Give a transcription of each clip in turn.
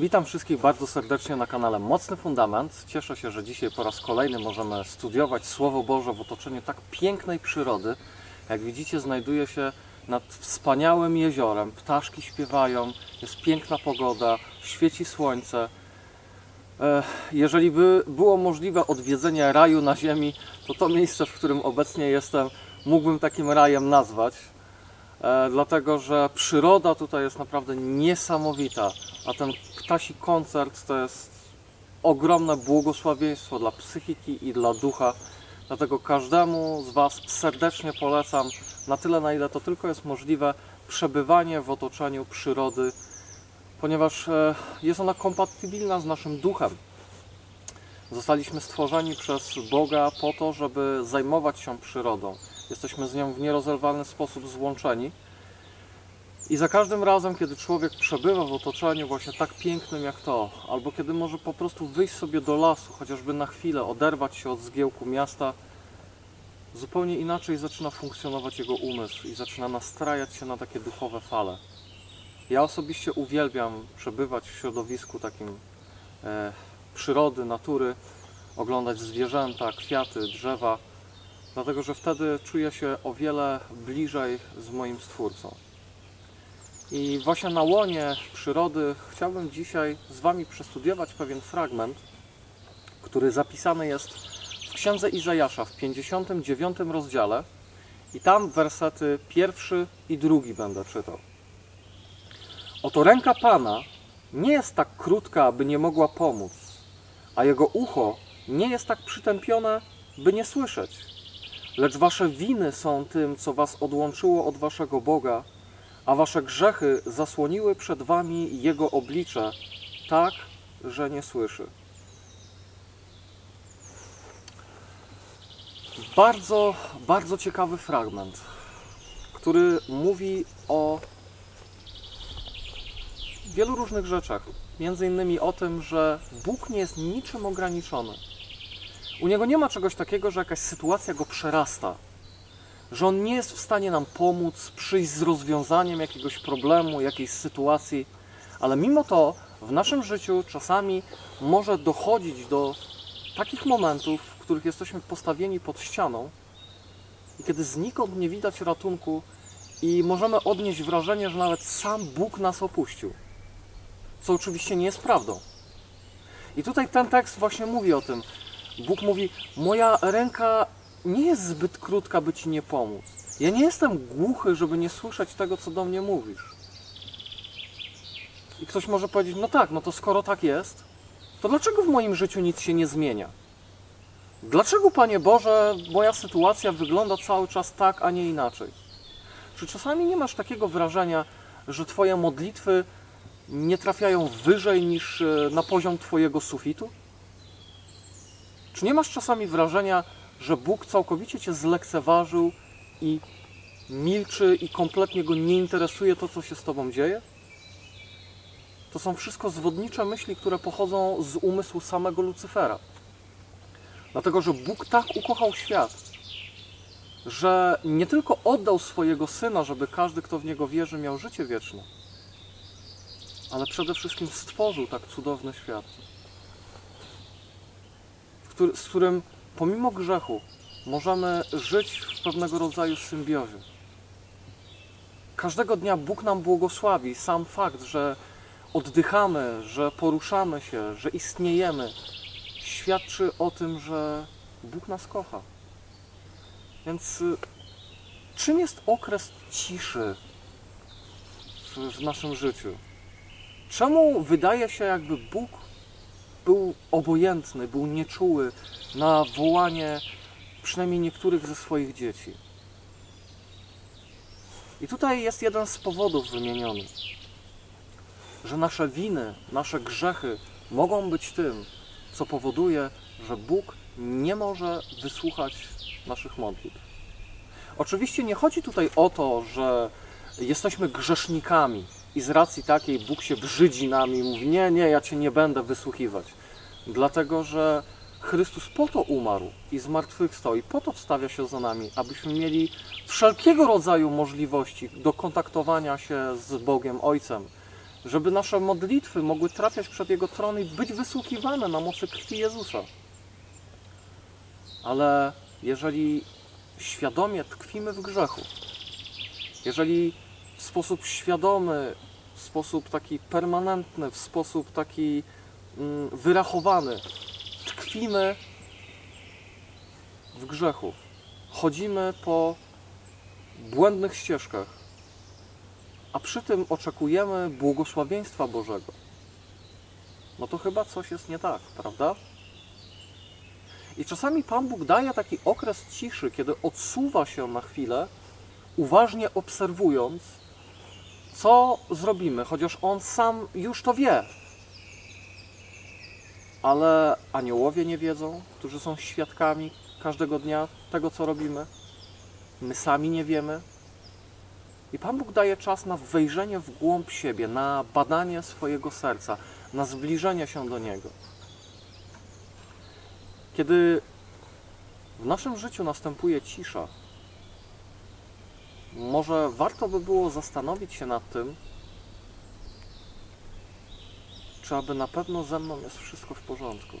Witam wszystkich bardzo serdecznie na kanale Mocny Fundament. Cieszę się, że dzisiaj po raz kolejny możemy studiować Słowo Boże w otoczeniu tak pięknej przyrody. Jak widzicie, znajduję się nad wspaniałym jeziorem. Ptaszki śpiewają, jest piękna pogoda, świeci słońce. E, Jeżeli by było możliwe odwiedzenie raju na ziemi, to to miejsce, w którym obecnie jestem, mógłbym takim rajem nazwać. E, dlatego że przyroda tutaj jest naprawdę niesamowita, a ten ptasi koncert to jest ogromne błogosławieństwo dla psychiki i dla ducha. Dlatego każdemu z Was serdecznie polecam, na tyle na ile to tylko jest możliwe, przebywanie w otoczeniu przyrody, ponieważ e, jest ona kompatybilna z naszym duchem. Zostaliśmy stworzeni przez Boga po to, żeby zajmować się przyrodą. Jesteśmy z nią w nierozerwalny sposób złączeni. I za każdym razem, kiedy człowiek przebywa w otoczeniu właśnie tak pięknym jak to, albo kiedy może po prostu wyjść sobie do lasu, chociażby na chwilę, oderwać się od zgiełku miasta, zupełnie inaczej zaczyna funkcjonować jego umysł i zaczyna nastrajać się na takie duchowe fale. Ja osobiście uwielbiam przebywać w środowisku takim e, przyrody, natury, oglądać zwierzęta, kwiaty, drzewa, dlatego że wtedy czuję się o wiele bliżej z moim Stwórcą. I właśnie na łonie przyrody chciałbym dzisiaj z Wami przestudiować pewien fragment, który zapisany jest w Księdze Izajasza w 59 rozdziale i tam wersety pierwszy i drugi będę czytał. Oto ręka Pana nie jest tak krótka, aby nie mogła pomóc, a Jego ucho nie jest tak przytępione, by nie słyszeć. Lecz Wasze winy są tym, co Was odłączyło od Waszego Boga, a wasze grzechy zasłoniły przed wami jego oblicze, tak, że nie słyszy. Bardzo, bardzo ciekawy fragment, który mówi o wielu różnych rzeczach. Między innymi o tym, że Bóg nie jest niczym ograniczony. U niego nie ma czegoś takiego, że jakaś sytuacja go przerasta że On nie jest w stanie nam pomóc, przyjść z rozwiązaniem jakiegoś problemu, jakiejś sytuacji, ale mimo to w naszym życiu czasami może dochodzić do takich momentów, w których jesteśmy postawieni pod ścianą i kiedy znikąd nie widać ratunku i możemy odnieść wrażenie, że nawet sam Bóg nas opuścił, co oczywiście nie jest prawdą. I tutaj ten tekst właśnie mówi o tym. Bóg mówi: Moja ręka nie jest zbyt krótka, by ci nie pomóc. Ja nie jestem głuchy, żeby nie słyszeć tego, co do mnie mówisz. I ktoś może powiedzieć: No tak, no to skoro tak jest, to dlaczego w moim życiu nic się nie zmienia? Dlaczego, Panie Boże, moja sytuacja wygląda cały czas tak, a nie inaczej? Czy czasami nie masz takiego wrażenia, że Twoje modlitwy nie trafiają wyżej niż e, na poziom Twojego sufitu? Czy nie masz czasami wrażenia, że Bóg całkowicie cię zlekceważył i milczy i kompletnie go nie interesuje to, co się z tobą dzieje? To są wszystko zwodnicze myśli, które pochodzą z umysłu samego Lucyfera. Dlatego, że Bóg tak ukochał świat, że nie tylko oddał swojego syna, żeby każdy, kto w niego wierzy, miał życie wieczne, ale przede wszystkim stworzył tak cudowny świat, z którym pomimo grzechu możemy żyć w pewnego rodzaju symbiozie. Każdego dnia Bóg nam błogosławi. Sam fakt, że oddychamy, że poruszamy się, że istniejemy, świadczy o tym, że Bóg nas kocha. Więc y, czym jest okres ciszy w, w naszym życiu? Czemu wydaje się, jakby Bóg był obojętny, był nieczuły na wołanie przynajmniej niektórych ze swoich dzieci. I tutaj jest jeden z powodów wymieniony, że nasze winy, nasze grzechy mogą być tym, co powoduje, że Bóg nie może wysłuchać naszych modlitw. Oczywiście nie chodzi tutaj o to, że jesteśmy grzesznikami i z racji takiej Bóg się brzydzi nami mówi: Nie, nie, ja cię nie będę wysłuchiwać. Dlatego, że Chrystus po to umarł i zmartwychwstał i po to wstawia się za nami, abyśmy mieli wszelkiego rodzaju możliwości do kontaktowania się z Bogiem Ojcem, żeby nasze modlitwy mogły trafiać przed Jego tron i być wysłuchiwane na mocy krwi Jezusa. Ale jeżeli świadomie tkwimy w grzechu, jeżeli w sposób świadomy, w sposób taki permanentny, w sposób taki mm, wyrachowany. Tkwimy w grzechu, chodzimy po błędnych ścieżkach, a przy tym oczekujemy błogosławieństwa Bożego, no to chyba coś jest nie tak, prawda? I czasami Pan Bóg daje taki okres ciszy, kiedy odsuwa się na chwilę, uważnie obserwując, co zrobimy, chociaż On sam już to wie. Ale aniołowie nie wiedzą, którzy są świadkami każdego dnia tego, co robimy. My sami nie wiemy. I Pan Bóg daje czas na wejrzenie w głąb siebie, na badanie swojego serca, na zbliżenie się do Niego. Kiedy w naszym życiu następuje cisza, może warto by było zastanowić się nad tym, czy aby na pewno ze mną jest wszystko w porządku.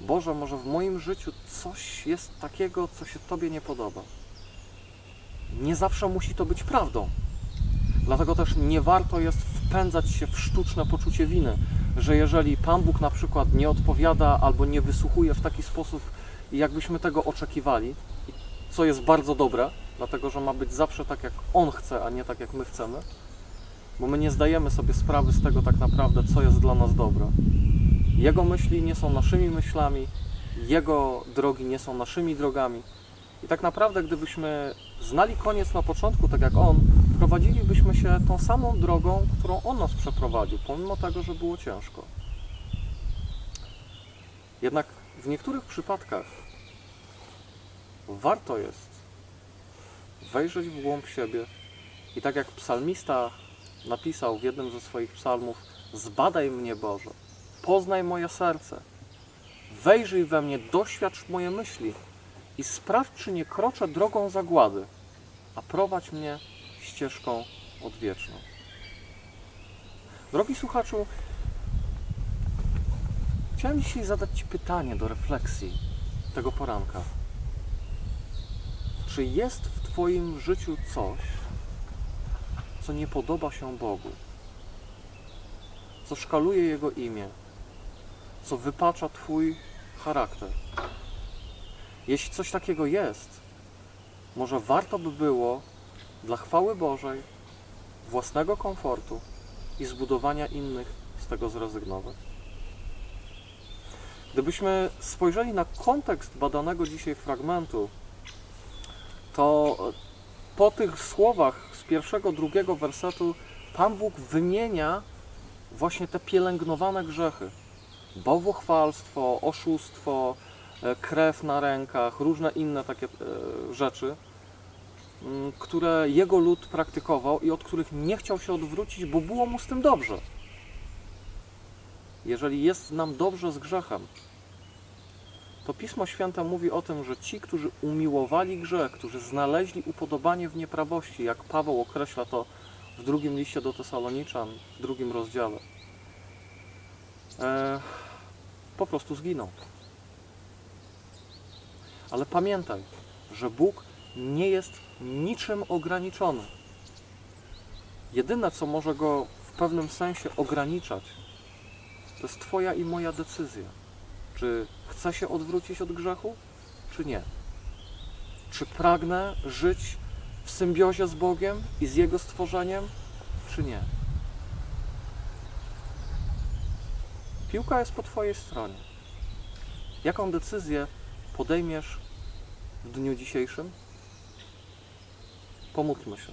Boże, może w moim życiu coś jest takiego, co się Tobie nie podoba. Nie zawsze musi to być prawdą. Dlatego też nie warto jest wpędzać się w sztuczne poczucie winy, że jeżeli Pan Bóg na przykład nie odpowiada albo nie wysłuchuje w taki sposób, jakbyśmy tego oczekiwali, co jest bardzo dobre, dlatego że ma być zawsze tak, jak On chce, a nie tak, jak my chcemy, bo my nie zdajemy sobie sprawy z tego tak naprawdę, co jest dla nas dobre. Jego myśli nie są naszymi myślami, Jego drogi nie są naszymi drogami. I tak naprawdę, gdybyśmy znali koniec na początku, tak jak On, prowadzilibyśmy się tą samą drogą, którą On nas przeprowadził, pomimo tego, że było ciężko. Jednak w niektórych przypadkach warto jest wejrzeć w głąb siebie i tak jak psalmista napisał w jednym ze swoich psalmów: Zbadaj mnie, Boże, poznaj moje serce, wejrzyj we mnie, doświadcz moje myśli i sprawdź, czy nie kroczę drogą zagłady, a prowadź mnie ścieżką odwieczną. Drogi słuchaczu, chciałem dzisiaj zadać Ci pytanie do refleksji tego poranka. Czy jest w Twoim życiu coś, co nie podoba się Bogu, co szkaluje Jego imię, co wypacza Twój charakter? Jeśli coś takiego jest, może warto by było dla chwały Bożej, własnego komfortu i zbudowania innych z tego zrezygnować. Gdybyśmy spojrzeli na kontekst badanego dzisiaj fragmentu, to po tych słowach z pierwszego, drugiego wersetu Pan Bóg wymienia właśnie te pielęgnowane grzechy. Bałwochwalstwo, oszustwo, e, krew na rękach, różne inne takie e, rzeczy, m, które jego lud praktykował i od których nie chciał się odwrócić, bo było mu z tym dobrze. Jeżeli jest nam dobrze z grzechem, to Pismo Święte mówi o tym, że ci, którzy umiłowali grzech, którzy znaleźli upodobanie w nieprawości, jak Paweł określa to w drugim liście do Tesaloniczan, w drugim rozdziale, e, po prostu zginą. Ale pamiętaj, że Bóg nie jest niczym ograniczony. Jedyne, co może go w pewnym sensie ograniczać, to jest Twoja i moja decyzja. Czy chcę się odwrócić od grzechu, czy nie? Czy pragnę żyć w symbiozie z Bogiem i z Jego stworzeniem, czy nie? Piłka jest po Twojej stronie. Jaką decyzję podejmiesz w dniu dzisiejszym? Pomódlmy się.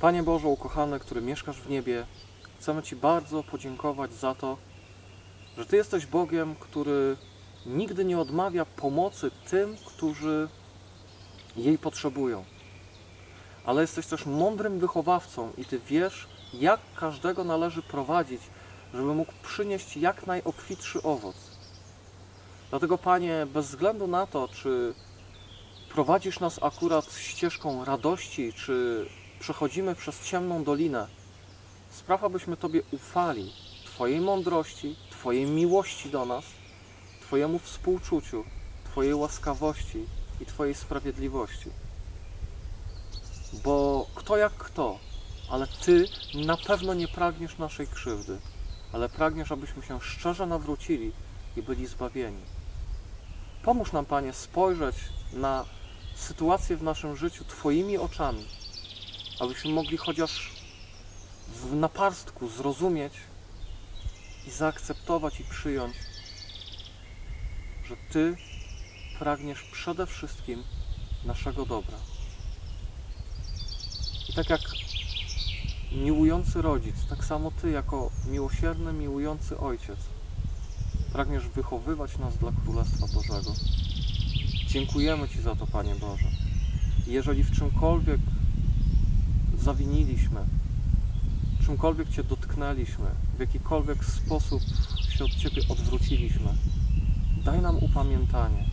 Panie Boże, ukochany, który mieszkasz w niebie, chcemy Ci bardzo podziękować za to, że Ty jesteś Bogiem, który nigdy nie odmawia pomocy tym, którzy jej potrzebują. Ale jesteś też mądrym wychowawcą i Ty wiesz, jak każdego należy prowadzić, żeby mógł przynieść jak najobfitszy owoc. Dlatego, Panie, bez względu na to, czy prowadzisz nas akurat ścieżką radości, czy przechodzimy przez ciemną dolinę, spraw, abyśmy Tobie ufali, Twojej mądrości, Twojej miłości do nas, Twojemu współczuciu, Twojej łaskawości i Twojej sprawiedliwości. Bo kto jak kto, ale Ty na pewno nie pragniesz naszej krzywdy, ale pragniesz, abyśmy się szczerze nawrócili i byli zbawieni. Pomóż nam, Panie, spojrzeć na sytuację w naszym życiu Twoimi oczami, abyśmy mogli chociaż w naparstku zrozumieć i zaakceptować i przyjąć, że Ty pragniesz przede wszystkim naszego dobra. I tak jak miłujący rodzic, tak samo Ty, jako miłosierny, miłujący ojciec, pragniesz wychowywać nas dla Królestwa Bożego. Dziękujemy Ci za to, Panie Boże. I jeżeli w czymkolwiek zawiniliśmy, czymkolwiek Cię dotknęliśmy, w jakikolwiek sposób się od Ciebie odwróciliśmy, daj nam upamiętanie,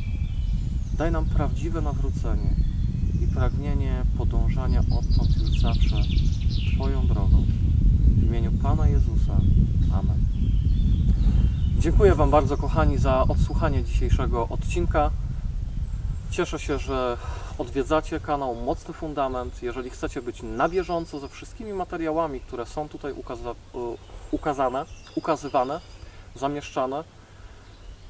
daj nam prawdziwe nawrócenie i pragnienie podążania odtąd już zawsze Twoją drogą. W imieniu Pana Jezusa. Amen. Dziękuję Wam bardzo, kochani, za odsłuchanie dzisiejszego odcinka. Cieszę się, że odwiedzacie kanał Mocny Fundament. Jeżeli chcecie być na bieżąco ze wszystkimi materiałami, które są tutaj ukaza u- ukazane, ukazywane, zamieszczane,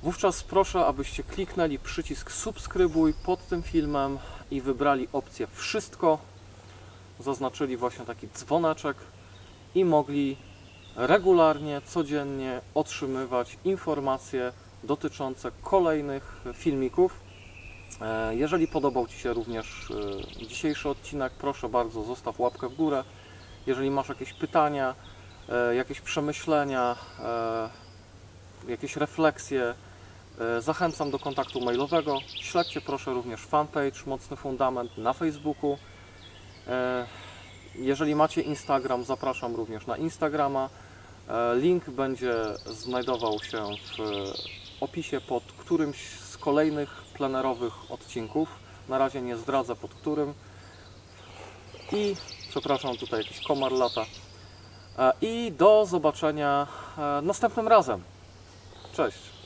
wówczas proszę, abyście kliknęli przycisk subskrybuj pod tym filmem i wybrali opcję wszystko, zaznaczyli właśnie taki dzwoneczek i mogli regularnie, codziennie otrzymywać informacje dotyczące kolejnych filmików. E, Jeżeli podobał Ci się również e, dzisiejszy odcinek, proszę bardzo, zostaw łapkę w górę. Jeżeli masz jakieś pytania, e, jakieś przemyślenia, jakieś refleksje, zachęcam do kontaktu mailowego. Śledźcie proszę również fanpage Mocny Fundament na Facebooku. Jeżeli macie Instagram, zapraszam również na Instagrama. Link będzie znajdował się w opisie pod którymś z kolejnych plenerowych odcinków. Na razie nie zdradzę pod którym. I przepraszam, tutaj jakiś komar lata. E, I do zobaczenia e, następnym razem. Cześć.